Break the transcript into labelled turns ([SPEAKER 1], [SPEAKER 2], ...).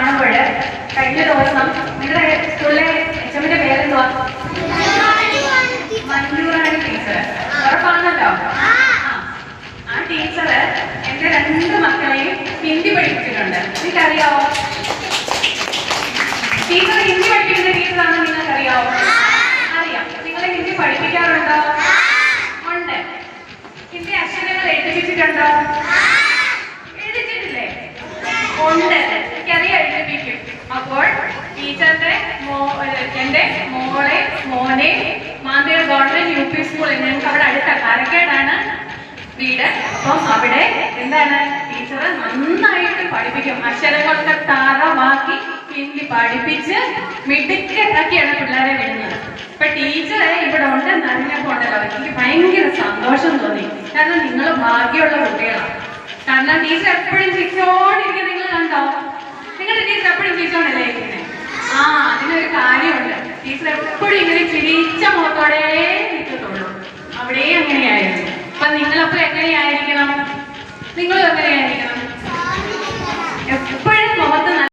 [SPEAKER 1] കാണുമ്പോൾ കഴിഞ്ഞ ദിവസം നിങ്ങളുടെ സ്കൂളിലെ എച്ചമ്മിന്റെ പേരെന്തുവാ? മഞ്ജുറാണി ടീച്ചർ ഉറപ്പാണല്ലോ? ആ. ടീച്ചർ എന്റെ രണ്ട് മക്കളെയും ഹിന്ദി പഠിപ്പിച്ചിട്ടുണ്ട്. നിങ്ങൾക്കറിയാവോ? ടീച്ചർ ഹിന്ദി പഠിപ്പിക്കുന്ന ടീച്ചറാണെന്ന് നിങ്ങൾക്കറിയാവോ? അറിയാം. നിങ്ങളെ ഹിന്ദി പഠിപ്പിക്കാറുണ്ടോ? ഉണ്ട്. ഹിന്ദി അക്ഷരങ്ങൾ എഴുതിപ്പിച്ചിട്ടുണ്ടോ എഴുതിച്ചിട്ടില്ലേ ഉണ്ട്. അപ്പോൾ ടീച്ചറിന്റെ എന്റെ മോളെ മോനെ മാന്തിയ ഗവൺമെന്റ് യു പി സ്കൂൾ ഞങ്ങൾക്ക് അവിടെ അടുത്ത കാരക്കേടാണ് വീട്. അപ്പം അവിടെ എന്താണ്? ടീച്ചർ നന്നായിട്ട് പഠിപ്പിക്കും. അക്ഷരങ്ങളൊക്കെ താറമാക്കി ഹിന്ദി പഠിപ്പിച്ച് മിടുക്കാക്കിയാണ് പിള്ളേരെ വിടുന്നത്. ഇപ്പൊ ടീച്ചറെ ഇവിടെ ഉണ്ടെന്ന് അറിഞ്ഞപ്പോ ഉണ്ടല്ലോ എനിക്ക് ഭയങ്കര സന്തോഷം തോന്നി. കാരണം നിങ്ങൾ ഭാഗ്യമുള്ള കുട്ടികളാണ്. കാരണം ടീച്ചർ എപ്പോഴും ചിരിച്ചോണ്ടിരിക്കുന്ന നിങ്ങൾ നിങ്ങൾ എങ്ങനെയായിരിക്കണം